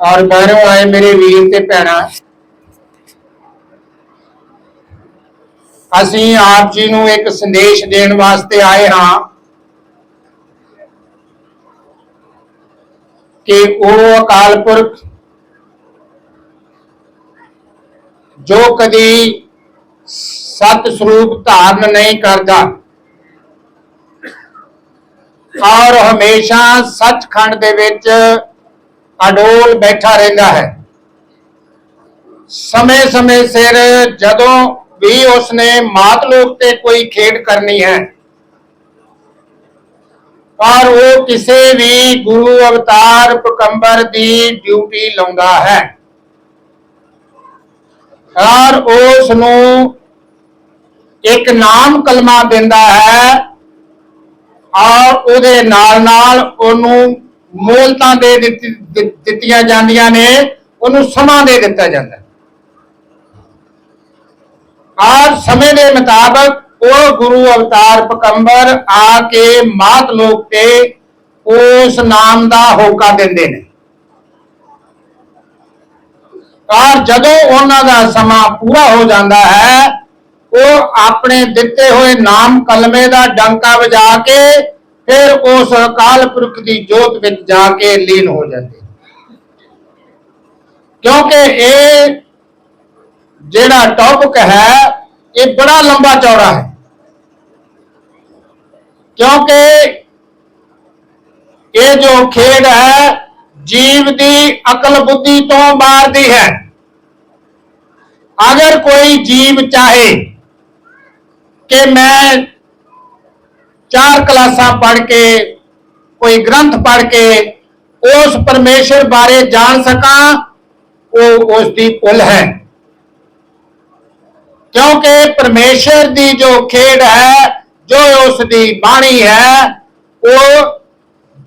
ਔਰ ਬਾਹਰੋਂ ਆਏ ਮੇਰੇ ਵੀਰ ਤੇ ਭੈਣਾਂ। ਅਸੀਂ ਆਪ ਜੀ ਨੂੰ ਇੱਕ ਸੰਦੇਸ਼ ਦੇਣ ਵਾਸਤੇ ਆਏ ਹਾਂ ਕਿ ਉਹ ਅਕਾਲ ਪੁਰਖ ਜੋ ਕਦੀ ਸਤ ਸਰੂਪ ਧਾਰਨ ਨਹੀਂ ਕਰਦਾ ਔਰ ਹਮੇਸ਼ਾ ਸੱਚਖੰਡ ਦੇ ਵਿੱਚ ਅਡੋਲ ਬੈਠਾ ਰਹਿੰਦਾ ਹੈ। ਸਮੇਂ-ਸਮੇਂ ਸਿਰ ਜਦੋਂ ਵੀ ਉਸਨੇ ਮਾਤ ਤੇ ਕੋਈ ਖੇਡ ਕਰਨੀ ਹੈ, ਪਰ ਉਹ ਕਿਸੇ ਵੀ ਗੁਰੂ ਅਵਤਾਰ ਪਕੰਬਰ ਦੀ ਡਿਊਟੀ ਲਾਉਂਦਾ ਹੈ। ਔਰ ਉਸ ਨੂੰ ਇੱਕ ਨਾਮ ਕਲਮਾ ਦਿੰਦਾ ਹੈ ਔਰ ਉਹਦੇ ਨਾਲ ਨਾਲ ਉਹਨੂੰ ਮੂਲਤਾਂ ਦੇ ਦਿੱਤੀਆਂ ਜਾਂਦੀਆਂ ਨੇ, ਉਹਨੂੰ ਸਮਾਂ ਦੇ ਦਿੱਤਾ ਜਾਂਦਾ ਹੈ। ਸਮੇਂ ਦੇ ਮੁਤਾਬਕ ਉਹ ਗੁਰੂ ਅਵਤਾਰ ਪਕੰਬਰ ਆ ਕੇ ਮਾਤ ਲੋਕ ਤੇ ਉਸ ਨਾਮ ਦਾ ਹੋਕਾ ਦਿੰਦੇ ਨੇ ਔਰ ਜਦੋਂ ਉਹਨਾਂ ਦਾ ਸਮਾਂ ਪੂਰਾ ਹੋ ਜਾਂਦਾ ਹੈ, ਉਹ ਆਪਣੇ ਦਿੱਤੇ ਹੋਏ ਨਾਮ ਕਲਮੇ ਦਾ ਡੰਕਾ ਵਜਾ ਕੇ ਫਿਰ ਉਸ ਅਕਾਲ ਪੁਰਖ ਦੀ ਜੋਤ ਵਿੱਚ ਜਾ ਕੇ ਲੀਨ ਹੋ ਜਾਂਦੇ। ਕਿਉਂਕਿ ਇਹ ਜਿਹੜਾ ਟੌਪਿਕ ਹੈ, ਇਹ ਬੜਾ ਲੰਬਾ ਚੌੜਾ ਹੈ। ਕਿਉਂਕਿ ਇਹ ਜੋ ਖੇਡ ਹੈ, ਜੀਵ ਦੀ ਅਕਲ ਬੁੱਧੀ ਤੋਂ ਬਾਹਰ ਦੀ ਹੈ। ਅਗਰ ਕੋਈ ਜੀਵ ਚਾਹੇ ਕਿ ਮੈਂ ਚਾਰ ਕਲਾਸਾਂ ਪੜ ਕੇ, ਕੋਈ ਗ੍ਰੰਥ ਪੜ੍ਹ ਕੇ, ਉਸ ਪਰਮੇਸ਼ਰ ਬਾਰੇ ਜਾਣ ਸਕਾਂ, ਉਹ ਉਸ ਦੀ ਭੁੱਲ ਹੈ। ਕਿਉਂਕਿ ਪਰਮੇਸ਼ਰ ਦੀ ਜੋ ਖੇਡ ਹੈ, ਜੋ ਉਸ ਦੀ ਬਾਣੀ ਹੈ, ਉਹ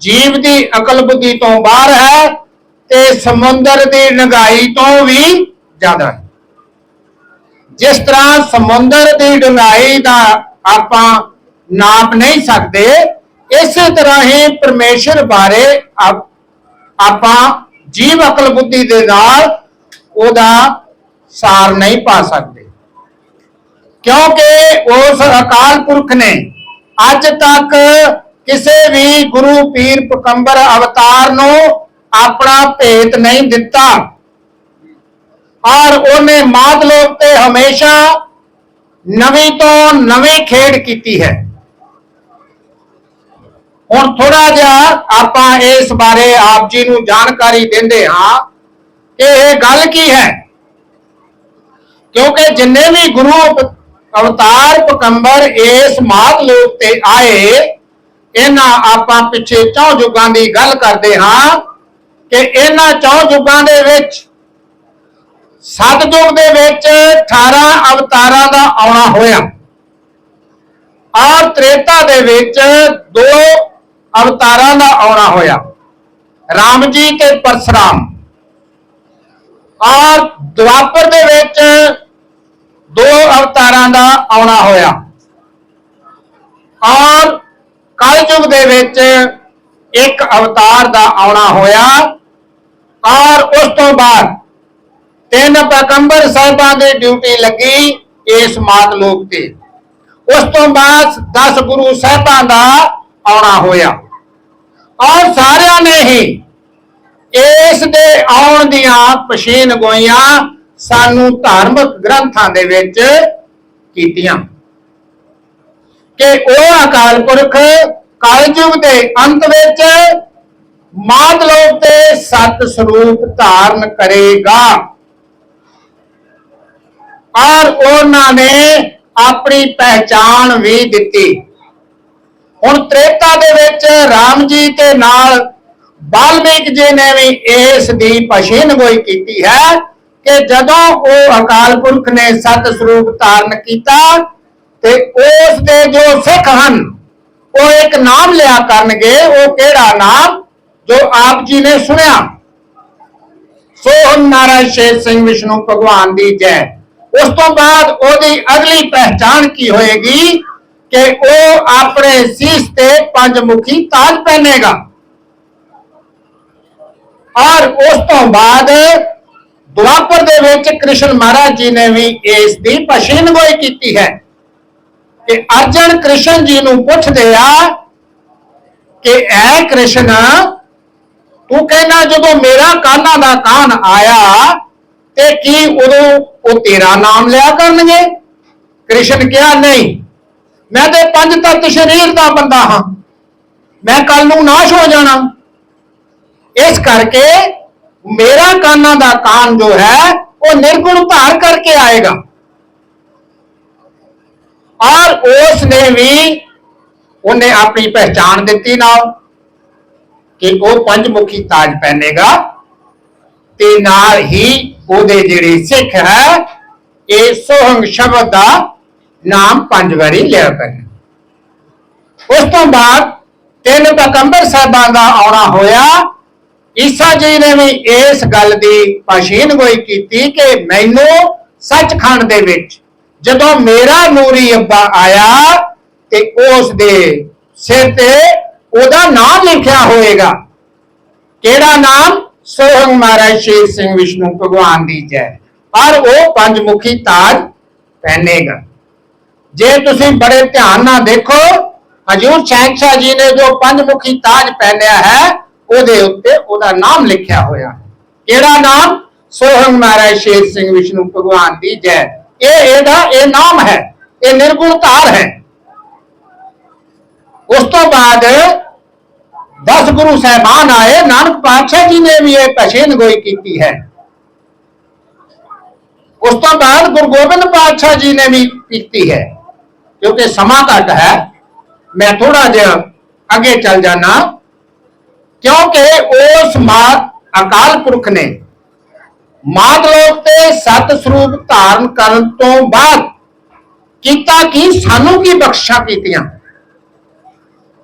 ਜੀਵ ਦੀ ਅਕਲ ਬੁੱਧੀ ਤੋਂ ਬਾਹਰ ਹੈ ਤੇ ਸਮੁੰਦਰ ਦੀ ਡੂੰਘਾਈ ਤੋਂ ਵੀ ਜ਼ਿਆਦਾ ਹੈ। ਜਿਸ ਤਰ੍ਹਾਂ ਸਮੁੰਦਰ ਦੀ ਡੂੰਘਾਈ ਦਾ ਆਪਾਂ ਨਾਪ ਨਹੀਂ ਸਕਦੇ, ਇਸੇ ਤਰ੍ਹਾਂ ਹੀ ਪਰਮੇਸ਼ਰ ਬਾਰੇ ਆਪਾਂ ਜੀਵ ਅਕਲ ਬੁੱਧੀ ਦੇ ਨਾਲ ਉਹਦਾ ਸਾਰ ਨਹੀਂ ਪਾ ਸਕਦੇ। ਕਿਉਂਕਿ ਉਸ ਅਕਾਲ ਪੁਰਖ ਨੇ ਅੱਜ ਤੱਕ ਕਿਸੇ ਵੀ ਗੁਰੂ ਪੀਰ ਪਕੰਬਰ ਅਵਤਾਰ ਨੂੰ ਆਪਣਾ ਭੇਤ ਨਹੀਂ ਦਿੱਤਾ। ਔਰ ਉਹਨੇ ਮਾਤ ਲੋਕ ਤੇ ਹਮੇਸ਼ਾ ਨਵੀਂ ਤੋਂ ਨਵੀਂ ਖੇਡ ਕੀਤੀ ਹੈ। ਹੁਣ ਥੋੜਾ ਜਿਹਾ ਆਪਾਂ ਇਸ ਬਾਰੇ ਆਪ ਜੀ ਨੂੰ ਜਾਣਕਾਰੀ ਦਿੰਦੇ ਹਾਂ ਕਿ ਇਹ ਗੱਲ ਕੀ ਹੈ? ਕਿਉਂਕਿ ਜਿੰਨੇ ਵੀ ਗੁਰੂ ਅਵਤਾਰ ਪਕੰਬਰ ਇਸ ਮਾਤ ਲੋਕ ਤੇ ਆਏ, ਇਹਨਾਂ ਆਪਾਂ ਪਿੱਛੇ ਚੌ ਯੁੱਗਾਂ ਦੀ ਗੱਲ ਕਰਦੇ ਹਾਂ ਕਿ ਇਹਨਾਂ ਚੌ ਯੁੱਗਾਂ ਦੇ ਵਿੱਚ ਸਤਜੁਗ ਦੇ ਵਿੱਚ 18 ਅਵਤਾਰਾਂ ਦਾ ਆਉਣਾ ਹੋਇਆ। ਔਰ ਤ੍ਰੇਤਾ ਦੇ ਵਿੱਚ ਦੋ ਅਵਤਾਰਾਂ ਦਾ ਆਉਣਾ ਹੋਇਆ। ਰਾਮ ਜੀ ਤੇ ਪਰਸ਼ਰਾਮ। ਔਰ ਦੁਆਪਰ ਦੇ ਵਿੱਚ ਦੋ ਅਵਤਾਰਾਂ ਦਾ ਆਉਣਾ ਹੋਇਆ। ਔਰ ਕਲਯੁਗ ਦੇ ਵਿੱਚ ਇੱਕ ਅਵਤਾਰ ਦਾ ਆਉਣਾ ਹੋਇਆ। ਔਰ ਉਸ ਤੋਂ ਬਾਅਦ ਤਿੰਨ ਪੈਗੰਬਰ ਸਾਹਿਬਾਂ ਦੀ ਡਿਊਟੀ ਲੱਗੀ ਇਸ ਮਾਤ ਲੋਕ ਤੇ। ਉਸ ਤੋਂ ਬਾਅਦ 10 ਗੁਰੂ ਸਾਹਿਬਾਂ ਦਾ ਆਉਣਾ ਹੋਇਆ। ਔਰ ਸਾਰਿਆਂ ਨੇ ਹੀ ਇਸ ਦੇ ਆਉਣ ਦੀਆਂ ਪਛੇਨ ਗੋਈਆਂ ਸਾਨੂੰ ਧਾਰਮਿਕ ਗ੍ਰੰਥਾਂ ਦੇ ਵਿੱਚ ਕੀਤੀਆਂ। ਕਿ ਉਹ ਅਕਾਲ ਪੁਰਖ ਕਲਯੁਗ ਦੇ ਅੰਤ ਵਿੱਚ ਮਾਤਲੋਕ ਤੇ ਸਤ ਸਰੂਪ ਧਾਰਨ ਕਰੇਗਾ। ਔਰ ਉਹਨਾਂ ਨੇ ਆਪਣੀ ਪਹਿਚਾਣ ਵੀ ਦਿੱਤੀ। ਹੁਣ ਤ੍ਰੇਤਾ ਦੇ ਵਿੱਚ ਰਾਮ ਜੀ ਦੇ ਨਾਲ ਬਾਲਮੀਕ ਜੀ ਨੇ ਵੀ ਇਸ ਦੀ ਪਛੇਨਗੋਈ ਕੀਤੀ ਹੈ ਕਿ ਜਦੋਂ ਉਹ ਅਕਾਲ ਪੁਰਖ ਨੇ ਸਤ ਸਰੂਪ ਧਾਰਨ ਕੀਤਾ ਤੇ ਉਸ ਦੇ ਜੋ ਸਿੱਖ ਹਨ, ਉਹ ਇੱਕ ਨਾਮ ਲਿਆ ਕਰਨਗੇ, ਉਹ ਕਿਹੜਾ ਨਾਮ? ਜੋ ਆਪ ਜੀ ਨੇ ਸੁਣਿਆ। ਸੋਹਣ ਨਾਰਾਇਣ ਸ਼ੇਰ ਸਿੰਘ ਵਿਸ਼ਨੂੰ ਭਗਵਾਨ ਦੀ ਜੈ। ਉਸ ਤੋਂ ਬਾਅਦ ਉਹਦੀ ਅਗਲੀ ਪਹਿਚਾਣ ਕੀ ਹੋਏਗੀ? ਕਿ ਉਹ ਆਪਣੇ ਸੀਸ ਤੇ ਪੰਜ ਮੁਖੀ ਤਾਜ ਪਹਿਨੇਗਾ। ਔਰ ਉਸ ਤੋਂ ਬਾਅਦ ਦੁਆਪਰ ਦੇ ਵਿੱਚ ਕ੍ਰਿਸ਼ਨ ਮਹਾਰਾਜ ਜੀ ਨੇ ਵੀ ਇਸ ਦੀ ਪਛੇਨਗੋਈ ਕੀਤੀ ਹੈ ਕਿ ਅਰਜਨ ਕ੍ਰਿਸ਼ਨ ਜੀ ਨੂੰ ਪੁੱਛਦੇ ਆ ਕਿ, ਐ ਕ੍ਰਿਸ਼ਨ, ਤੂੰ ਕਹਿੰਦਾ ਜਦੋਂ ਮੇਰਾ ਕਾਨਾ ਦਾ ਕਾਨ ਆਇਆ ਤੇ ਕੀ ਉਦੋਂ ਉਹ ਤੇਰਾ ਨਾਮ ਲਿਆ ਕਰਨਗੇ? ਕ੍ਰਿਸ਼ਨ ਕਿਹਾ, ਨਹੀਂ। ਮੈਂ ਤੇ ਪੰਜ ਤੱਤ ਸਰੀਰ ਦਾ ਬੰਦਾ ਹਾਂ। ਮੈਂ ਕੱਲ ਨੂੰ ਨਾਸ਼ ਹੋ ਜਾਣਾ। ਇਸ ਕਰਕੇ ਮੇਰਾ ਕਾਨਾ ਦਾ ਕਾਨ ਜੋ ਹੈ, ਉਹ ਨਿਰਗੁਣ ਧਾਰ ਕਰਕੇ ਆਏਗਾ। ਔਰ ਉਸ ਨੇ ਵੀ ਉਹਨੇ ਆਪਣੀ ਪਹਿਚਾਣ ਦਿੱਤੀ ਨਾਲ ਕਿ ਉਹ ਪੰਜ ਮੁਖੀ ਤਾਜ ਪਹਿਨੇਗਾ ਤੇ ਨਾਲ ਹੀ ਉਹਦੇ ਜਿਹੜੇ ਸਿੱਖ ਹੈ, ਇਹ ਸੋਹੰਗ ਸ਼ਬਦ ਦਾ ਨਾਮ ਪੰਜ ਵਾਰੀ ਲਿਆ ਕਰੇ ਉਸ ਤੋਂ ਬਾਅਦ ਤਿੰਨ ਪੈਗੰਬਰ ਸਾਹਿਬਾਂ ਦਾ ਆਉਣਾ ਹੋਇਆ। ਈਸਾ ਜੀ ਨੇ ਵੀ ਇਸ ਗੱਲ ਦੀ ਪਛੇਨਗੋਈ ਕੀਤੀ ਕਿ ਮੈਨੂੰ ਸੱਚਖੰਡ ਦੇ ਵਿੱਚ ਜਦੋਂ ਮੇਰਾ ਨੂਰੀ ਅੱਬਾ ਆਇਆ ਤੇ ਉਸ ਦੇ ਸਿਰ ਤੇ ਉਹਦਾ ਨਾਮ ਲਿਖਿਆ ਹੋਏਗਾ ਕਿਹੜਾ ਨਾਮ? ਸੋਹੰਗ ਮਹਾਰਾਜ ਸ਼ੇਰ ਸਿੰਘ ਵਿਸ਼ਨੂੰ ਭਗਵਾਨ ਦੀ ਜੈ। ਪਰ ਉਹ ਪੰਜ ਮੁਖੀ ਤਾਜ ਪਹਿਨੇਗਾ। ਜੇ ਤੁਸੀਂ ਬੜੇ ਧਿਆਨ ਨਾਲ ਦੇਖੋ, ਹਜੂਰ ਸ਼ਹਿਨशाह ਜੀ ਨੇ ਜੋ ਪੰਜ ਮੁਖੀ ਤਾਜ ਪਹਿਨਿਆ ਹੈ, ਉਹਦੇ ਉੱਤੇ ਉਹਦਾ ਨਾਮ ਲਿਖਿਆ ਹੋਇਆ ਹੈ। ਕਿਹੜਾ ਨਾਮ? ਸੋਹੰਗ ਮਹਾਰਾਜ ਸ਼ੇਰ ਸਿੰਘ ਵਿਸ਼ਨੂੰ ਭਗਵਾਨ ਦੀ ਜੈ। ਇਹ ਇਹਦਾ, ਇਹ ਨਾਮ ਹੈ, ਇਹ ਨਿਰਗੁਣ ਧਾਰ ਹੈ। ਉਸ ਤੋਂ ਬਾਅਦ 10 ਗੁਰੂ ਸਾਹਿਬਾਨ ਆਏ, ਨਾਨਕ ਪਾਤਸ਼ਾਹ ਜੀ ਨੇ ਵੀ ਇਹ ਪਛੇਨਗੋਈ ਕੀਤੀ ਹੈ। ਉਸ ਤੋਂ ਬਾਅਦ ਗੁਰੂ ਗੋਬਿੰਦ ਪਾਤਸ਼ਾਹ ਜੀ ਨੇ ਵੀ ਕੀਤੀ ਹੈ। ਕਿਉਂਕਿ ਸਮਾਂ ਘੱਟ ਹੈ, ਮੈਂ ਥੋੜਾ ਜਿਹਾ ਅੱਗੇ ਚੱਲ ਜਾਣਾ ਕਿਉਂਕਿ ਉਸ ਮਾਤ ਅਕਾਲ ਪੁਰਖ ਨੇ ਮਾਤ ਲੋਕ ਤੇ ਸਤ ਸਰੂਪ ਧਾਰਨ ਕਰਨ ਤੋਂ ਬਾਅਦ ਕੀਤਾ ਕੀ, ਸਾਨੂੰ ਕੀ ਬਖਸ਼ਾ ਕੀਤੀਆਂ?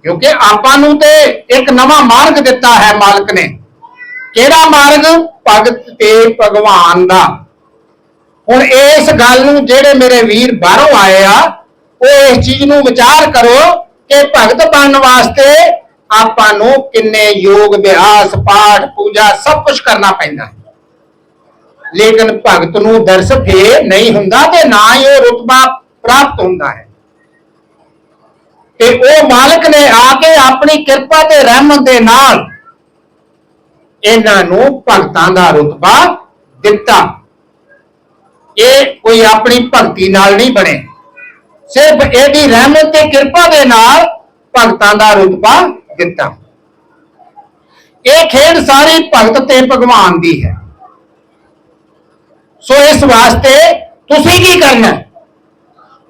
ਕਿਉਂਕਿ ਆਪਾਂ ਨੂੰ ਤੇ ਇੱਕ ਨਵਾਂ ਮਾਰਗ ਦਿੱਤਾ ਹੈ ਮਾਲਕ ਨੇ। ਕਿਹੜਾ ਮਾਰਗ? ਭਗਤ ਤੇ ਭਗਵਾਨ ਦਾ। ਹੁਣ ਇਸ ਗੱਲ ਨੂੰ ਜਿਹੜੇ ਮੇਰੇ ਵੀਰ ਬਾਹਰੋਂ ਆਏ ਆ ਉਹ ਇਸ ਚੀਜ਼ ਨੂੰ ਵਿਚਾਰ ਕਰੋ ਕਿ ਭਗਤ ਬਣਨ ਵਾਸਤੇ ਆਪਾਂ ਨੂੰ ਕਿੰਨੇ ਯੋਗ ਅਭਿਆਸ ਪਾਠ, ਪੂਜਾ ਸਭ ਕੁਝ ਕਰਨਾ ਪੈਂਦਾ ਹੈ। ਲੇਕਿਨ ਭਗਤ ਨੂੰ ਦਰਸ ਫੇਰ ਨਹੀਂ ਹੁੰਦਾ ਤੇ ਨਾ ਹੀ ਉਹ ਰੁਤਬਾ ਪ੍ਰਾਪਤ ਹੁੰਦਾ ਹੈ। ਤੇ ਉਹ ਮਾਲਕ ਨੇ ਆ ਕੇ ਆਪਣੀ ਕਿਰਪਾ ਤੇ ਰਹਿਮਤ ਦੇ ਨਾਲ ਇਹਨਾਂ ਨੂੰ ਭਗਤਾਂ ਦਾ ਰੁਤਬਾ ਦਿੱਤਾ। ਇਹ ਕੋਈ ਆਪਣੀ ਭਗਤੀ ਨਾਲ ਨਹੀਂ ਬਣੇ। ਸਿਰਫ ਇਹਦੀ ਰਹਿਮਤ ਤੇ ਕਿਰਪਾ ਦੇ ਨਾਲ ਭਗਤਾਂ ਦਾ ਰੁਤਬਾ ਦਿੱਤਾ ਇਹ ਖੇਡ ਸਾਰੀ ਭਗਤ ਤੇ ਭਗਵਾਨ ਦੀ ਹੈ। ਸੋ ਇਸ ਵਾਸਤੇ ਤੁਸੀਂ ਕੀ ਕਰਨਾ?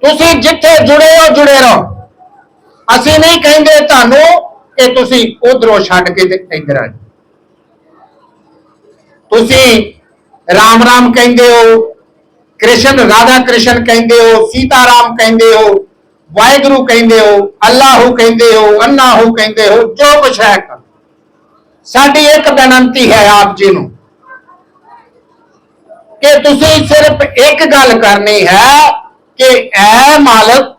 ਤੁਸੀਂ ਜਿੱਥੇ ਜੁੜੇ ਹੋ, ਜੁੜੇ ਰਹੋ। ਅਸੀਂ ਨਹੀਂ ਕਹਿੰਦੇ ਤੁਹਾਨੂੰ ਕਿ ਤੁਸੀਂ ਉਧਰੋਂ ਛੱਡ ਕੇ ਤੇ ਇੱਧਰ ਆ ਤੁਸੀਂ ਰਾਮ ਰਾਮ ਕਹਿੰਦੇ ਹੋ ਕ੍ਰਿਸ਼ਨ ਰਾਧਾ ਕ੍ਰਿਸ਼ਨ ਕਹਿੰਦੇ ਹੋ ਸੀਤਾ ਰਾਮ ਕਹਿੰਦੇ ਹੋ, ਵਾਹਿਗੁਰੂ ਕਹਿੰਦੇ ਹੋ, ਅੱਲਾਹੂ ਕਹਿੰਦੇ ਹੋ, ਅੰਨਾਹੂ ਕਹਿੰਦੇ ਹੋ, ਜੋ ਕੁਛ ਹੈ ਕਰੋ। ਸਾਡੀ ਇੱਕ ਬੇਨਤੀ ਹੈ ਆਪ ਜੀ ਨੂੰ ਕਿ ਤੁਸੀਂ ਸਿਰਫ ਇੱਕ ਗੱਲ ਕਰਨੀ ਹੈ ਕਿ ਐ ਮਾਲਕ,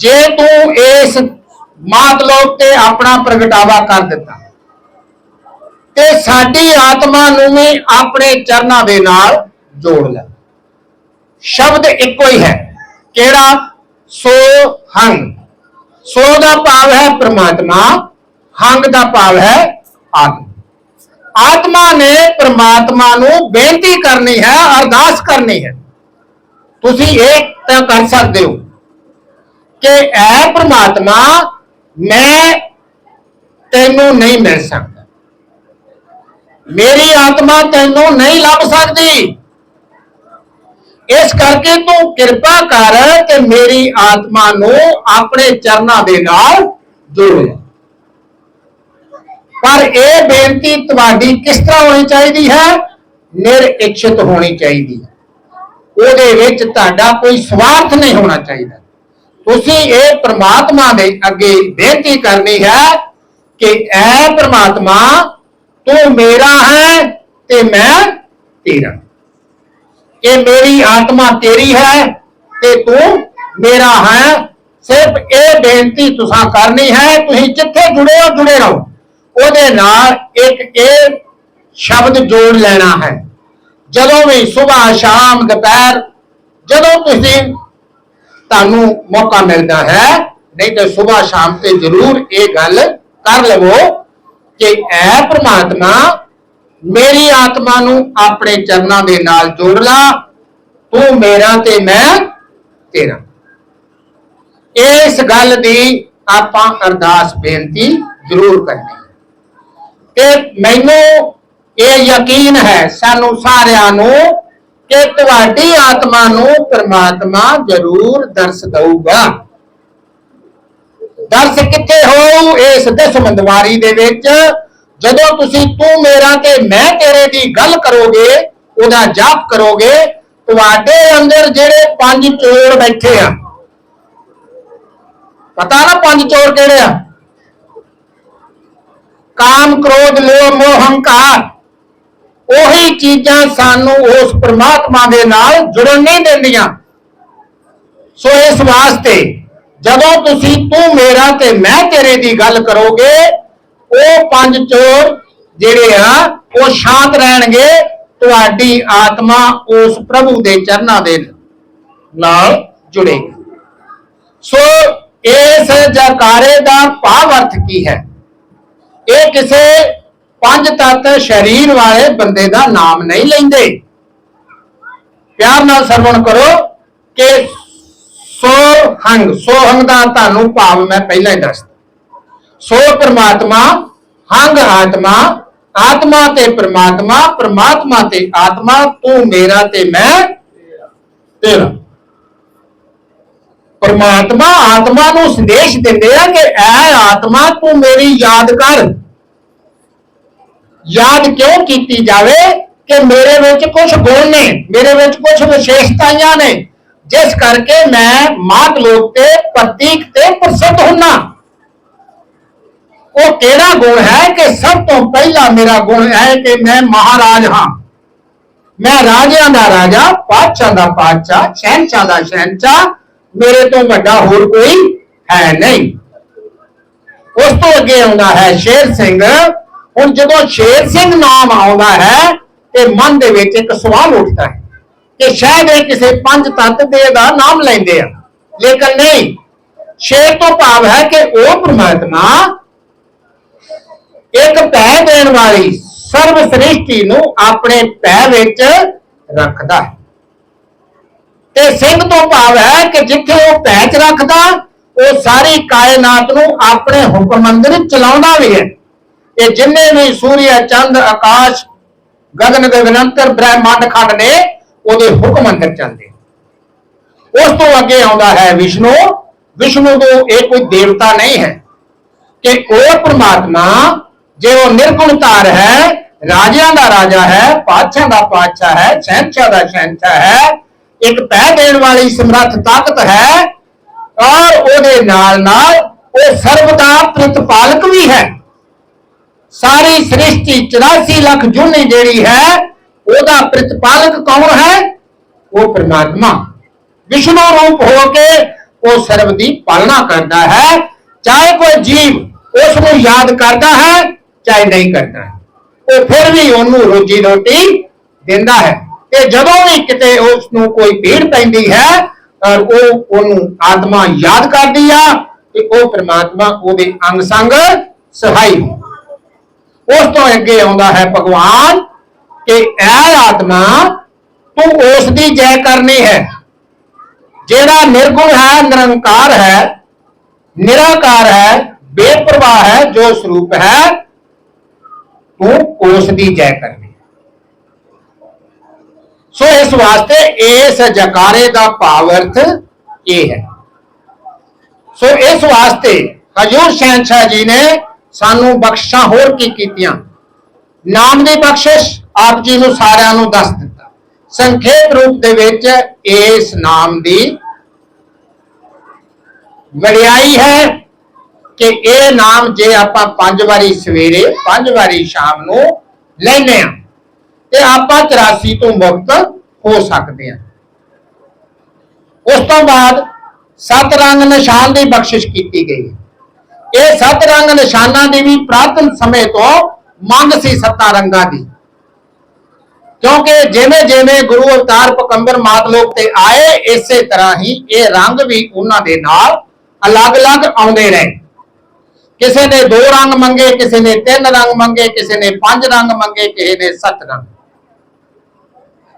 ਜੇ ਤੂੰ ਇਸ ਮਾਤਲੋਕ ਤੇ ਆਪਣਾ ਪ੍ਰਗਟਾਵਾ ਕਰ ਦਿੱਤਾ ਤੇ ਸਾਡੀ ਆਤਮਾ ਨੂੰ ਵੀ ਆਪਣੇ ਚਰਨਾਂ ਦੇ ਨਾਲ ਜੋੜ ਲੈ ਸ਼ਬਦ ਇੱਕੋ ਹੀ ਹੈ। ਕਿਹੜਾ? ਸੋ, ਹੰਗ। ਸੋ ਦਾ ਭਾਵ ਹੈ ਪ੍ਰਮਾਤਮਾ, ਹੰਗ ਦਾ ਭਾਵ ਹੈ ਆਤਮਾ। ਆਤਮਾ ਨੇ ਪ੍ਰਮਾਤਮਾ ਨੂੰ ਬੇਨਤੀ ਕਰਨੀ ਹੈ, ਅਰਦਾਸ ਕਰਨੀ ਹੈ। ਤੁਸੀਂ ਇਹ ਤਾਂ ਕਰ ਸਕਦੇ ਹੋ ਕਿ ਐ ਪ੍ਰਮਾਤਮਾ, ਮੈਂ ਤੈਨੂੰ ਨਹੀਂ ਮਿਲ ਸਕਦਾ। ਮੇਰੀ ਆਤਮਾ ਤੈਨੂੰ ਨਹੀਂ ਲੱਭ ਸਕਦੀ। ਇਸ ਕਰਕੇ ਤੂੰ ਕਿਰਪਾ ਕਰ ਤੇ ਮੇਰੀ ਆਤਮਾ ਨੂੰ ਆਪਣੇ ਚਰਨਾਂ ਦੇ ਨਾਲ ਜੋੜ ਪਰ ਇਹ ਬੇਨਤੀ ਤੁਹਾਡੀ ਕਿਸ ਤਰ੍ਹਾਂ ਹੋਣੀ ਚਾਹੀਦੀ ਹੈ? ਨਿਰਇਛਿਤ ਹੋਣੀ ਚਾਹੀਦੀ। ਹੈ ਉਹਦੇ ਵਿੱਚ ਤੁਹਾਡਾ ਕੋਈ ਸਵਾਰਥ ਨਹੀਂ ਹੋਣਾ ਚਾਹੀਦਾ। ਤੁਸੀਂ ਇਹ ਪ੍ਰਮਾਤਮਾ ਦੇ ਅੱਗੇ ਬੇਨਤੀ ਕਰਨੀ ਹੈ ਕਿ ਐ ਪ੍ਰਮਾਤਮਾ, ਤੂੰ ਮੇਰਾ ਹੈ ਤੇ ਮੈਂ ਤੇਰਾ। ਇਹ ਮੇਰੀ ਆਤਮਾ ਤੇਰੀ ਹੈ ਤੇ ਤੂੰ ਮੇਰਾ ਹੈ। ਸਿਰਫ ਇਹ ਬੇਨਤੀ ਤੁਸੀਂ ਕਰਨੀ ਹੈ, ਤੁਸੀਂ ਜਿੱਥੇ ਜੁੜੇ ਹੋ, ਜੁੜੇ ਰਹੋ। ਉਹਦੇ ਨਾਲ ਇੱਕ ਇਹ ਸ਼ਬਦ ਜੋੜ ਲੈਣਾ ਹੈ। ਜਦੋਂ ਵੀ ਸਵੇਰ ਸ਼ਾਮ, ਦੁਪਹਿਰ, ਜਦੋਂ ਤੁਸੀਂ ਤੁਹਾਨੂੰ ਮੌਕਾ ਮਿਲਦਾ ਹੈ, ਨਹੀਂ ਤਾਂ ਸਵੇਰ ਸ਼ਾਮ ਤੇ ਜ਼ਰੂਰ ਇਹ ਗੱਲ ਕਰ ਲਵੋ ਕਿ ਐ ਪ੍ਰਮਾਤਮਾ ਮੇਰੀ ਆਤਮਾ ਨੂੰ ਆਪਣੇ ਚਰਨਾਂ ਦੇ ਨਾਲ ਜੋੜ ਲਾ। ਤੂੰ ਮੇਰਾ ਤੇ ਮੈਂ ਤੇਰਾ। ਇਸ ਗੱਲ ਦੀ ਆਪਾਂ ਅਰਦਾਸ ਬੇਨਤੀ ਜ਼ਰੂਰ ਕਰਨੀ ਤੇ ਮੈਨੂੰ ਇਹ ਯਕੀਨ ਹੈ, ਸਾਨੂੰ ਸਾਰਿਆਂ ਨੂੰ ਕਿ ਤੁਹਾਡੀ ਆਤਮਾ ਨੂੰ ਪ੍ਰਮਾਤਮਾ ਜ਼ਰੂਰ ਦਰਸ ਦਊਗਾ। ਦਰਸ ਕਿੱਥੇ ਹੋਊ? ਇਸ ਦਸਮੰਦਵਾਰੀ ਦੇ ਵਿੱਚ ਜਦੋਂ ਤੁਸੀਂ ਤੂੰ ਮੇਰਾ ਤੇ ਮੈਂ ਤੇਰੇ ਦੀ ਗੱਲ ਕਰੋਗੇ, ਉਹਦਾ ਜਾਪ ਕਰੋਗੇ, ਤੁਹਾਡੇ ਅੰਦਰ ਜਿਹੜੇ ਪੰਜ ਚੋਰ ਬੈਠੇ ਆ। ਪਤਾ ਨਾ ਪੰਜ ਚੋਰ ਕਿਹੜੇ ਆ? ਕਾਮ, ਕ੍ਰੋਧ, ਲੋਭ, ਮੋਹ, ਹੰਕਾਰ। ਉਹੀ ਚੀਜ਼ਾਂ ਸਾਨੂੰ ਉਸ ਪ੍ਰਮਾਤਮਾ ਦੇ ਨਾਲ ਜੁੜਨ ਨਹੀਂ ਦਿੰਦੀਆਂ। ਸੋ ਇਸ ਵਾਸਤੇ ਜਦੋਂ ਤੁਸੀਂ ਤੂੰ ਮੇਰਾ ਤੇ ਮੈਂ ਤੇਰੇ ਦੀ ਗੱਲ ਕਰੋਗੇ ਉਹ ਪੰਜ ਚੋਰ ਜਿਹੜੇ ਆ, ਉਹ ਸ਼ਾਂਤ ਰਹਿਣਗੇ, ਤੁਹਾਡੀ ਆਤਮਾ ਉਸ ਪ੍ਰਭੂ ਦੇ ਚਰਨਾਂ ਦੇ ਨਾਲ ਜੁੜੇਗੀ ਸੋ ਇਸ ਜਕਾਰੇ ਦਾ ਭਾਵ ਅਰਥ ਕੀ ਹੈ? ਇਹ ਕਿਸੇ ਪੰਜ ਤੱਤ ਸਰੀਰ ਵਾਲੇ ਬੰਦੇ ਦਾ ਨਾਮ ਨਹੀਂ ਲੈਂਦੇ। ਪਿਆਰ ਨਾਲ ਸਰਵਣ ਕਰੋ ਕਿ ਸੋਹੰਗ ਸੋਹੰਗ ਦਾ ਤੁਹਾਨੂੰ ਭਾਵ ਮੈਂ ਪਹਿਲਾਂ ਹੀ ਦੱਸਦਾ ਸੋ ਪ੍ਰਮਾਤਮਾ, ਹੰਗ ਆਤਮਾ ਆਤਮਾ ਤੇ ਪਰਮਾਤਮਾ, ਪ੍ਰਮਾਤਮਾ ਤੇ ਆਤਮਾ, ਤੂੰ ਮੇਰਾ ਤੇ ਮੈਂ ਤੇਰਾ। ਪਰਮਾਤਮਾ ਆਤਮਾ ਨੂੰ ਸੰਦੇਸ਼ ਦਿੰਦੇ ਆ ਕਿ ਐ ਆਤਮਾ ਤੂੰ ਮੇਰੀ ਯਾਦ ਕਰ। ਯਾਦ ਕਿਉਂ ਕੀਤੀ ਜਾਵੇ ਕਿ ਮੇਰੇ ਵਿੱਚ ਕੁਝ ਗੁਣ ਨੇ, ਮੇਰੇ ਵਿੱਚ ਕੁਝ ਵਿਸ਼ੇਸ਼ਤਾਵਾਂ ਨੇ, ਜਿਸ ਕਰਕੇ ਮੈਂ ਮਾਤ ਲੋਕ ਤੇ ਪ੍ਰਤੀਕ ਤੇ ਪ੍ਰਸਿੱਧ ਹੁੰਨਾ। ਉਹ ਕਿਹੜਾ ਗੁਣ ਹੈ ਕਿ ਸਭ ਤੋਂ ਪਹਿਲਾ ਮੇਰਾ ਗੁਣ ਹੈ ਕਿ ਮੈਂ ਮਹਾਰਾਜ ਹਾਂ? ਮੈਂ ਰਾਜਿਆਂ ਦਾ ਰਾਜਾ, ਪਾਤਸ਼ਾਹ ਦਾ ਪਾਤਸ਼ਾਹ ਸ਼ਹਿਨशाह ਦਾ ਸ਼ਹਿਨशाह ਮੇਰੇ ਤੋਂ ਵੱਡਾ ਹੋਰ ਕੋਈ ਹੈ ਨਹੀਂ। ਉਸ ਤੋਂ ਅੱਗੇ ਆਉਂਦਾ ਹੈ ਸ਼ੇਰ ਸਿੰਘ। ਹੁਣ ਜਦੋਂ ਸ਼ੇਰ ਸਿੰਘ ਨਾਮ ਆਉਂਦਾ ਹੈ, ਤੇ ਮਨ ਦੇ ਵਿੱਚ ਇੱਕ ਸਵਾਲ ਉੱਠਦਾ ਹੈ ਕਿ ਸ਼ਾਇਦ ਇਹ ਕਿਸੇ ਪੰਜ ਤੱਤ ਦੇ ਦਾ ਨਾਮ ਲੈਂਦੇ ਆ। ਲੇਕਿਨ ਨਹੀਂ, ਸ਼ੇਰ ਤੋਂ ਭਾਵ ਹੈ ਕਿ ਉਹ ਪ੍ਰਮਾਤਮਾ ਇੱਕ ਪੈ ਦੇਣ ਵਾਲੀ ਸਰਵ ਸ੍ਰਿਸ਼ਟੀ ਨੂੰ ਆਪਣੇ ਪੈ ਵਿੱਚ ਰੱਖਦਾ ਹੈ। ਤੇ ਸਿੰਘ ਤੋਂ ਭਾਵ ਹੈ ਕਿ ਜਿੱਥੇ ਉਹ ਪੈ ਚ ਰੱਖਦਾ, ਉਹ ਸਾਰੀ ਕਾਇਨਾਤ ਨੂੰ ਆਪਣੇ ਹੁਕਮ ਅੰਦਰ ਚਲਾਉਂਦਾ ਵੀ ਹੈ। ਇਹ ਜਿੰਨੇ ਵੀ ਸੂਰਜ ਚੰਦ, ਆਕਾਸ਼, ਗਗਨ, ਗਗਨੰਤਰ ਬ੍ਰਹਿਮੰਡ ਖੰਡ ਨੇ ਉਹਦੇ ਹੁਕਮ ਅੰਦਰ ਚੱਲਦੇ ਉਸ ਤੋਂ ਅੱਗੇ ਆਉਂਦਾ ਹੈ ਵਿਸ਼ਨੂੰ। ਵਿਸ਼ਨੂੰ ਤੋਂ ਇਹ ਕੋਈ ਦੇਵਤਾ ਨਹੀਂ ਹੈ ਕਿ ਉਹ ਪ੍ਰਮਾਤਮਾ ਜੇ ਉਹ ਨਿਰਗੁਣ ਧਾਰ ਹੈ, ਰਾਜਿਆਂ ਦਾ ਰਾਜਾ ਹੈ, ਪਾਤਸ਼ਾਹ ਦਾ ਪਾਤਸ਼ਾਹ ਹੈ, ਸਹਿਨਸ਼ਾਹ ਦਾ ਸਹਿਨਸ਼ਾਹ ਹੈ, ਇੱਕ ਪੈ ਦੇਣ ਵਾਲੀ ਸਮਰੱਥ ਤਾਕਤ ਹੈ, ਔਰ ਉਹਦੇ ਨਾਲ ਨਾਲ ਉਹ ਸਰਬਦਾ ਪ੍ਰਤਪਾਲਕ ਵੀ ਹੈ। ਸਾਰੀ ਸ੍ਰਿਸ਼ਟੀ 84 ਲੱਖ ਜੁਨੇ ਜਿਹੜੀ ਹੈ, ਉਹਦਾ ਪ੍ਰਤਪਾਲਕ ਕੌਣ ਹੈ? ਉਹ ਪ੍ਰਮਾਤਮਾ। ਵਿਸ਼ਨੂੰ ਰੂਪ ਹੋ ਕੇ ਉਹ ਸਰਬ ਦੀ ਪਾਲਣਾ ਕਰਦਾ ਹੈ। ਚਾਹੇ ਕੋਈ ਜੀਵ ਉਸ ਨੂੰ ਯਾਦ ਕਰਦਾ ਹੈ ਚਾਹੇ ਨਹੀਂ ਕਰਦਾ ਉਹ ਫਿਰ ਵੀ ਉਹਨੂੰ ਰੋਜੀ ਰੋਟੀ ਦਿੰਦਾ ਹੈ। ਤੇ ਜਦੋਂ ਵੀ ਕਿਤੇ ਉਸ ਨੂੰ ਕੋਈ ਭੀੜ ਪੈਂਦੀ ਹੈ ਔਰ ਉਹ ਉਹਨੂੰ ਆਤਮਾ ਯਾਦ ਕਰਦੀ ਆ ਤੇ ਉਹ ਪ੍ਰਮਾਤਮਾ ਉਹਦੇ ਅੰਗ ਸੰਗ ਸਹਾਈ ਉਸ ਤੋਂ ਅੱਗੇ ਆਉਂਦਾ ਹੈ ਭਗਵਾਨ ਕਿ ਇਹ ਆਤਮਾ ਤੂੰ ਉਸ ਦੀ ਜੈ ਕਰਨੀ ਹੈ। ਜਿਹੜਾ ਨਿਰਗੁਣ ਹੈ, ਨਿਰੰਕਾਰ ਹੈ, ਨਿਰਾਕਾਰ ਹੈ, ਬੇਪਰਵਾਹ ਹੈ, ਜੋ ਸਰੂਪ ਹੈ ਤੂੰ ਉਸ ਦੀ ਜੈ ਕਰਨੀ। ਸੋ ਇਸ ਵਾਸਤੇ ਇਸ ਜਕਾਰੇ ਦਾ ਭਾਵ ਅਰਥ ਇਹ ਹੈ। ਸੋ ਇਸ ਵਾਸਤੇ ਹਜੂਰ ਸ਼ਹਿਨशाह ਜੀ ਨੇ ਸਾਨੂੰ ਬਖਸ਼ਾਂ ਹੋਰ ਕੀ ਕੀਤੀਆਂ? ਨਾਮ ਦੀ ਬਖਸ਼ਿਸ਼ ਆਪ ਜੀ ਨੂੰ ਸਾਰਿਆਂ ਨੂੰ ਦੱਸ ਦਿੱਤਾ। ਸੰਖੇਪ ਰੂਪ ਦੇ ਵਿੱਚ ਇਸ ਨਾਮ ਦੀ ਵਡਿਆਈ ਹੈ। ਕਿ ਇਹ ਨਾਮ ਜੇ ਆਪਾਂ ਪੰਜ ਵਾਰੀ ਸਵੇਰੇ, ਪੰਜ ਵਾਰੀ ਸ਼ਾਮ ਨੂੰ ਲੈਨੇ ਆ ਤੇ ਆਪਾਂ 84 ਤੋਂ ਮੁਕਤ ਹੋ ਸਕਦੇ ਆ ਉਸ ਤੋਂ ਬਾਅਦ ਸੱਤ ਰੰਗ ਨਿਸ਼ਾਨ ਦੀ ਬਖਸ਼ਿਸ਼ ਕੀਤੀ ਗਈ। ਇਹ ਸੱਤ ਰੰਗ ਨਿਸ਼ਾਨਾਂ ਦੀ ਵੀ ਪ੍ਰਾਤਨ ਸਮੇਂ ਤੋਂ ਮੰਗ ਸੀ ਸੱਤਾਂ ਰੰਗਾਂ ਦੀ। ਕਿਉਂਕਿ ਜਿਵੇਂ ਜਿਵੇਂ ਗੁਰੂ ਅਵਤਾਰ ਪਕੰਬਰ ਮਾਤਲੋਕ ਤੇ ਆਏ, ਇਸੇ ਤਰ੍ਹਾਂ ਹੀ ਇਹ ਰੰਗ ਵੀ ਉਹਨਾਂ ਦੇ ਨਾਲ ਅਲੱਗ-ਅਲੱਗ ਆਉਂਦੇ ਰਹੇ। ਕਿਸੇ ਨੇ ਦੋ ਰੰਗ ਮੰਗੇ, ਕਿਸੇ ਨੇ ਤਿੰਨ ਰੰਗ ਮੰਗੇ, ਕਿਸੇ ਨੇ ਪੰਜ ਰੰਗ ਮੰਗੇ, ਕਿਸੇ ਨੇ ਸੱਤ ਰੰਗ।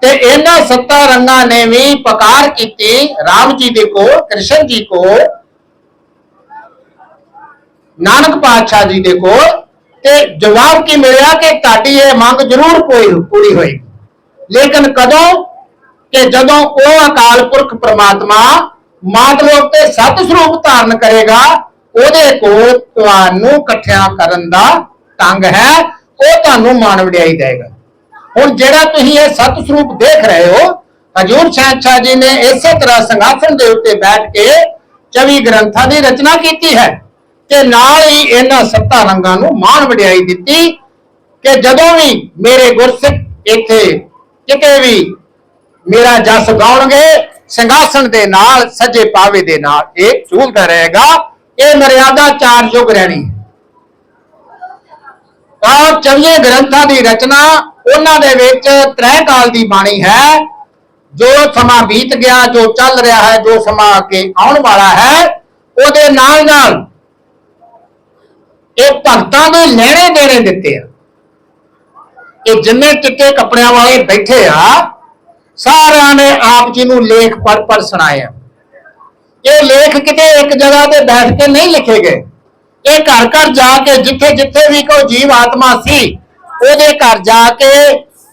ਤੇ ਇਹਨਾਂ ਸੱਤਾਂ ਰੰਗਾਂ ਨੇ ਵੀ ਪਕਾਰ ਕੀਤੀ ਰਾਮ ਜੀ ਦੇ ਕੋਲ, ਕ੍ਰਿਸ਼ਨ ਜੀ ਕੋਲ, ਨਾਨਕ ਪਾਤਸ਼ਾਹ ਜੀ ਦੇ ਕੋਲ। ਤੇ ਜਵਾਬ ਕੀ ਮਿਲਿਆ ਕਿ ਤੁਹਾਡੀ ਇਹ ਮੰਗ ਜ਼ਰੂਰ ਪੂਰੀ ਪੂਰੀ ਹੋਏਗੀ। ਲੇਕਿਨ ਕਦੋਂ ਕਿ ਜਦੋਂ ਉਹ ਅਕਾਲ ਪੁਰਖ ਪ੍ਰਮਾਤਮਾ ਮਾਤ ਲੋਕ ਤੇ ਸਤ ਸਰੂਪ ਧਾਰਨ ਕਰੇਗਾ ਉਹਦੇ ਕੋਲ ਤੁਹਾਨੂੰ ਇਕੱਠਿਆਂ ਕਰਨ ਦਾ ਢੰਗ ਹੈ, ਉਹ ਤੁਹਾਨੂੰ ਮਾਣ ਵਡਿਆਈ ਦੇਗਾ। ਹੁਣ ਜਿਹੜਾ ਤੁਸੀਂ ਇਹ ਸਤ ਸਰੂਪ ਦੇਖ ਰਹੇ ਹੋ, ਹਜੂਰ ਸ਼ਾਹ ਜੀ ਨੇ ਇਸੇ ਤਰ੍ਹਾਂ ਸੰਗਾਸਨ ਦੇ ਉੱਤੇ ਬੈਠ ਕੇ 24 ਗ੍ਰੰਥਾਂ ਦੀ ਰਚਨਾ ਕੀਤੀ ਹੈ ਤੇ ਨਾਲ ਹੀ ਇਹਨਾਂ ਸੱਤਾ ਰੰਗਾਂ ਨੂੰ ਮਾਣ ਵਡਿਆਈ ਦਿੱਤੀ ਕਿ ਜਦੋਂ ਵੀ ਮੇਰੇ ਗੁਰਸਿੱਖ ਇੱਥੇ ਕਿਤੇ ਵੀ ਮੇਰਾ ਜਸ ਗਾਉਣਗੇ, ਸਿੰਘਾਸਣ ਦੇ ਨਾਲ, ਸੱਜੇ ਪਾਵੇ ਦੇ ਨਾਲ ਇਹ ਝੂਲਦਾ ਰਹੇਗਾ। ਇਹ ਮਰਿਆਦਾ ਚਾਰ ਯੁਗ ਰਹਿਣੀ। ਹੈ ਔਰ ਚੌਵੇਂ ਗ੍ਰੰਥਾਂ ਦੀ ਰਚਨਾ, ਉਹਨਾਂ ਦੇ ਵਿੱਚ ਤ੍ਰੈ ਕਾਲ ਦੀ ਬਾਣੀ ਹੈ, ਜੋ ਸਮਾਂ ਬੀਤ ਗਿਆ, ਜੋ ਚੱਲ ਰਿਹਾ ਹੈ, ਜੋ ਸਮਾਂ ਅੱਗੇ ਆਉਣ ਵਾਲਾ ਹੈ, ਉਹਦੇ ਨਾਲ ਨਾਲ ਇਹ ਭਗਤਾਂ ਦੇ ਲੈਣੇ ਦੇਣੇ ਦਿੱਤੇ ਆ। ਇਹ ਜਿੰਨੇ ਚਿੱਟੇ ਕੱਪੜਿਆਂ ਵਾਲੇ ਬੈਠੇ ਆ, ਸਾਰਿਆਂ ਨੇ ਆਪ ਜੀ ਨੂੰ ਲੇਖ ਪੜ ਪੜ ਸੁਣਾਏ ਆ। ਇਹ ਲੇਖ ਕਿਤੇ ਇੱਕ ਜਗ੍ਹਾ ਤੇ ਬੈਠ ਕੇ ਨਹੀਂ ਲਿਖੇ ਗਏ। ਇਹ ਘਰ ਘਰ ਜਾ ਕੇ ਜਿੱਥੇ ਜਿੱਥੇ ਵੀ ਕੋਈ ਜੀਵ ਆਤਮਾ ਸੀ, ਉਹਦੇ ਘਰ ਜਾ ਕੇ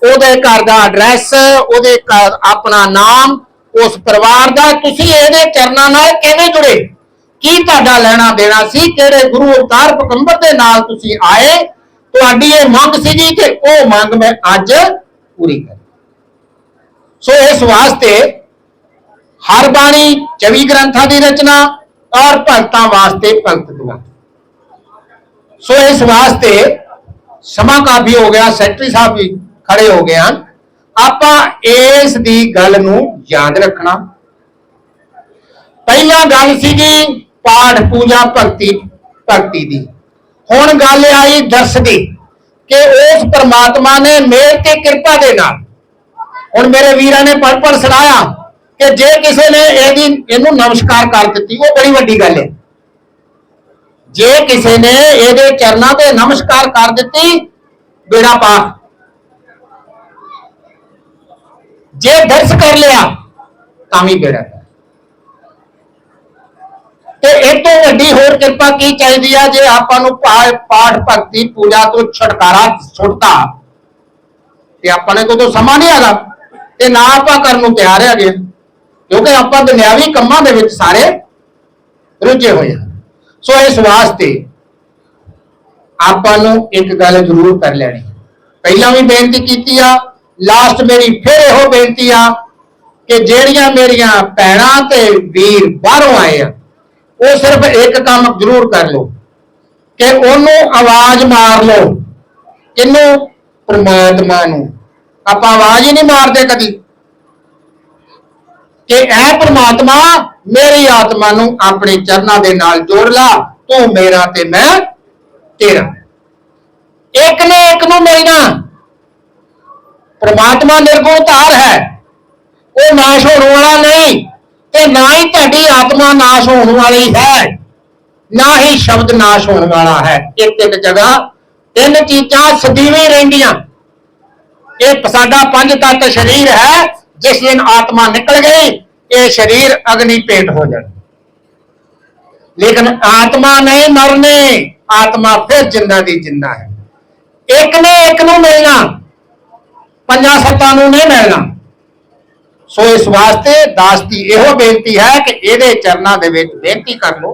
ਉਹਦੇ ਘਰ ਦਾ ਐਡਰੈਸ ਉਹਦੇ ਘਰ ਆਪਣਾ ਨਾਮ, ਉਸ ਪਰਿਵਾਰ ਦਾ, ਤੁਸੀਂ ਇਹਦੇ ਚਰਨਾਂ ਨਾਲ ਕਿਵੇਂ ਜੁੜੇ? ਕੀ ਤੁਹਾਡਾ ਲੈਣਾ ਦੇਣਾ ਸੀ? ਕਿਹੜੇ ਗੁਰੂ ਅਵਤਾਰ ਪਕੰਬਰ ਦੇ ਨਾਲ ਤੁਸੀਂ ਆਏ? ਤੁਹਾਡੀ ਇਹ ਮੰਗ ਸੀਗੀ ਕਿ ਉਹ ਮੰਗ ਮੈਂ ਅੱਜ ਪੂਰੀ ਕਰ। ਸੋ ਇਸ ਵਾਸਤੇ ਹਰ ਬਾਣੀ 24 ਗ੍ਰੰਥਾਂ ਦੀ ਰਚਨਾ ਔਰ ਭਗਤਾਂ ਵਾਸਤੇ ਭਗਤ ਦੀਆਂ। ਸੋ ਇਸ ਵਾਸਤੇ ਸਮਾਂ ਕਾਫੀ ਹੋ ਗਿਆ, ਸੈਕਟਰੀ ਸਾਹਿਬ ਵੀ ਖੜੇ ਹੋ ਗਏ ਹਨ। ਆਪਾਂ ਇਸ ਦੀ ਗੱਲ ਨੂੰ ਯਾਦ ਰੱਖਣਾ। ਪਹਿਲਾਂ ਗੱਲ ਸੀਗੀ ਪਾਠ ਪੂਜਾ ਭਗਤੀ ਭਗਤੀ ਦੀ। ਹੁਣ ਗੱਲ ਆਈ ਦਰਸ ਦੀ ਕਿ ਉਸ ਪ੍ਰਮਾਤਮਾ ਨੇ ਮੇਰ ਤੇ ਕਿਰਪਾ ਦੇ ਨਾਲ। ਹੁਣ ਮੇਰੇ ਵੀਰਾਂ ਨੇ ਪੜ ਪੜ ਸੁਣਾਇਆ। ਕਿ ਜੇ ਕਿਸੇ ਨੇ ਇਹਦੀ ਇਹਨੂੰ ਨਮਸਕਾਰ ਕਰ ਦਿੱਤੀ, ਉਹ ਬੜੀ ਵੱਡੀ ਗੱਲ ਹੈ। ਜੇ ਕਿਸੇ ਨੇ ਇਹਦੇ ਚਰਨਾਂ ਤੇ ਨਮਸਕਾਰ ਕਰ ਦਿੱਤੀ, ਬੇੜਾ ਪਾ। ਜੇ ਦਰਸ ਕਰ ਲਿਆ, ਤਾਂ ਵੀ ਬੇੜਾ ਪਾਰ ਤੇ ਇਹ ਤੋਂ ਵੱਡੀ ਹੋਰ ਕਿਰਪਾ ਕੀ ਚਾਹੀਦੀ ਆ? ਜੇ ਆਪਾਂ ਨੂੰ ਪਾ- ਪਾਠ ਭਗਤੀ ਪੂਜਾ ਤੋਂ ਛੁਟਕਾਰਾ ਛੁੱਟਦਾ ਤੇ ਆਪਾਂ ਨੇ ਕੋਈ ਸਮਾਂ ਨਹੀਂ ਹੈਗਾ, ਤੇ ਨਾ ਆਪਾਂ ਕਰਨ ਨੂੰ ਤਿਆਰ ਹੈਗੇ। ਕਿਉਂਕਿ ਆਪਾਂ ਦੁਨਿਆਵੀ ਕੰਮਾਂ ਦੇ ਵਿੱਚ ਸਾਰੇ ਰੁੱਝੇ ਹੋਏ ਹਾਂ। ਸੋ ਇਸ ਵਾਸਤੇ ਆਪਾਂ ਨੂੰ ਇੱਕ ਗੱਲ ਜ਼ਰੂਰ ਕਰ ਲੈਣੀ। ਪਹਿਲਾਂ ਵੀ ਬੇਨਤੀ ਕੀਤੀ ਆ ਲਾਸਟ ਮੇਰੀ ਫਿਰ ਇਹੋ ਬੇਨਤੀ ਆ ਕਿ ਜਿਹੜੀਆਂ ਮੇਰੀਆਂ ਭੈਣਾਂ ਤੇ ਵੀਰ ਬਾਹਰੋਂ ਆਏ ਆ, ਉਹ ਸਿਰਫ ਇੱਕ ਕੰਮ ਜ਼ਰੂਰ ਕਰ ਲਓ, ਕਿ ਉਹਨੂੰ ਆਵਾਜ਼ ਮਾਰ ਲਓ। ਕਿਹਨੂੰ ਪਰਮਾਤਮਾ ਨੂੰ। ਆਪਾਂ ਆਵਾਜ਼ ਹੀ ਨਹੀਂ ਮਾਰਦੇ ਕਦੀ। ਕਿ ਐ ਪ੍ਰਮਾਤਮਾ ਮੇਰੀ ਆਤਮਾ ਨੂੰ ਆਪਣੇ ਚਰਨਾਂ ਦੇ ਨਾਲ ਜੋੜ ਲਾ, ਤੂੰ ਮੇਰਾ ਤੇ ਮੈਂ ਤੇਰਾ। ਇੱਕ ਨੇ ਇੱਕ ਨੂੰ ਮਿਲਣਾ। ਪ੍ਰਮਾਤਮਾ ਨਿਰਗੁਣ ਧਾਰ ਹੈ। ਉਹ ਨਾਸ਼ ਹੋਣ ਵਾਲਾ ਨਹੀਂ ਤੇ ਨਾ ਹੀ ਤੁਹਾਡੀ ਆਤਮਾ ਨਾਸ਼ ਹੋਣ ਵਾਲੀ ਹੈ। ਨਾ ਹੀ ਸ਼ਬਦ ਨਾਸ਼ ਹੋਣ ਵਾਲਾ ਹੈ। ਇੱਕ ਇੱਕ ਜਗ੍ਹਾ, ਤਿੰਨ ਚੀਜ਼ਾਂ ਸਦੀਵੀ ਰਹਿੰਦੀਆਂ। ਇਹ ਸਾਡਾ ਪੰਜ ਤੱਤ ਸਰੀਰ ਹੈ। ਜਿਸ ਦਿਨ ਆਤਮਾ ਨਿਕਲ ਗਈ, ਇਹ ਸਰੀਰ ਅਗਨੀ ਭੇਟ ਹੋ ਜਾਣਾ। ਲੇਕਿਨ ਆਤਮਾ ਨਹੀਂ ਮਰਨੇ, ਆਤਮਾ ਫਿਰ ਜਿੰਦਾ ਦੀ ਜਿੰਦਾ ਹੈ। ਇੱਕ ਨੇ ਇੱਕ ਨੂੰ ਮਿਲਣਾ, ਪੰਜਾਂ ਸੱਤਾਂ ਨੂੰ ਨਹੀਂ ਮਿਲਣਾ। ਸੋ ਇਸ ਵਾਸਤੇ ਦਾਸ ਦੀ ਇਹੋ ਬੇਨਤੀ ਹੈ ਕਿ ਇਹਦੇ ਚਰਨਾਂ ਦੇ ਵਿੱਚ ਬੇਨਤੀ ਕਰ ਲਓ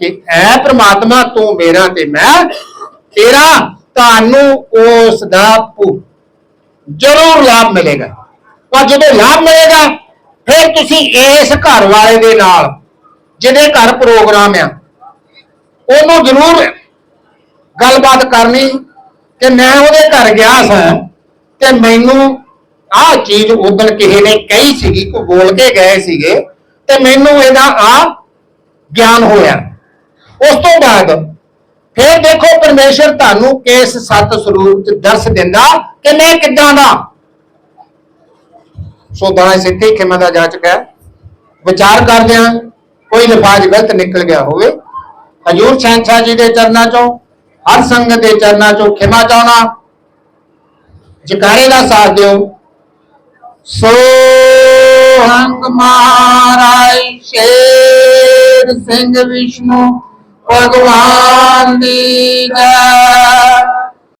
ਕਿ ਐ ਪ੍ਰਮਾਤਮਾ ਤੂੰ ਮੇਰਾ ਤੇ ਮੈਂ ਤੇਰਾ, ਤੁਹਾਨੂੰ ਉਸ ਦਾ ਜ਼ਰੂਰ ਲਾਭ ਮਿਲੇਗਾ। ਪਰ ਜਦੋਂ ਲਾਭ ਮਿਲੇਗਾ, ਫਿਰ ਤੁਸੀਂ ਇਸ ਘਰ ਵਾਲੇ ਦੇ ਨਾਲ, ਜਿਹਦੇ ਘਰ ਪ੍ਰੋਗਰਾਮ ਆ, ਉਹਨੂੰ ਜ਼ਰੂਰ ਗੱਲਬਾਤ ਕਰਨੀ ਕਿ ਮੈਂ ਉਹਦੇ ਘਰ ਗਿਆ ਸਾਂ ਤੇ ਮੈਨੂੰ ਆਹ ਚੀਜ਼ ਉਦੋਂ ਕਿਸੇ ਨੇ ਕਹੀ ਸੀਗੀ ਕੋ ਬੋਲ ਕੇ ਗਏ ਸੀਗੇ ਤੇ ਮੈਨੂੰ ਇਹਦਾ ਆ ਗਿਆਨ ਹੋਇਆ। ਉਸ ਤੋਂ ਬਾਅਦ ਫਿਰ ਦੇਖੋ ਪਰਮੇਸ਼ਰ ਤੁਹਾਨੂੰ ਕੇਸ ਸਤ ਸਰੂਪ ਚ ਦਰਸ ਦਿੰਦਾ ਕਿ ਮੈਂ ਕਿੱਦਾਂ ਦਾ? ਸੋ ਦਾਣਾ ਸਿੱਧੇ ਖਿਮਾ ਦਾ ਜਾ ਚੁੱਕਾ ਹੈ। ਵਿਚਾਰ ਕਰਦੇ ਹਾਂ, ਕੋਈ ਲਫਾਜ਼ ਗਲਤ ਨਿਕਲ ਗਿਆ ਹੋਵੇ। ਹਜੂਰ ਸ਼ਹਿਨशाह ਜੀ ਦੇ ਚਰਨਾਂ ਚੋਂ, ਹਰ ਸੰਗਤ ਦੇ ਚਰਨਾਂ ਚੋਂ ਖਿਮਾ ਚਾਹਣਾ ਜਕਾਰੇ ਦਾ ਸਾਥ ਦਿਓ। ਸੋ ਹੰਗ ਮਹਾਰਾਜ ਸ਼ੇਰ ਸਿੰਘ ਵਿਸ਼ਨੂੰ, ਭਗਵਾਨ ਦੀ ਜੈ।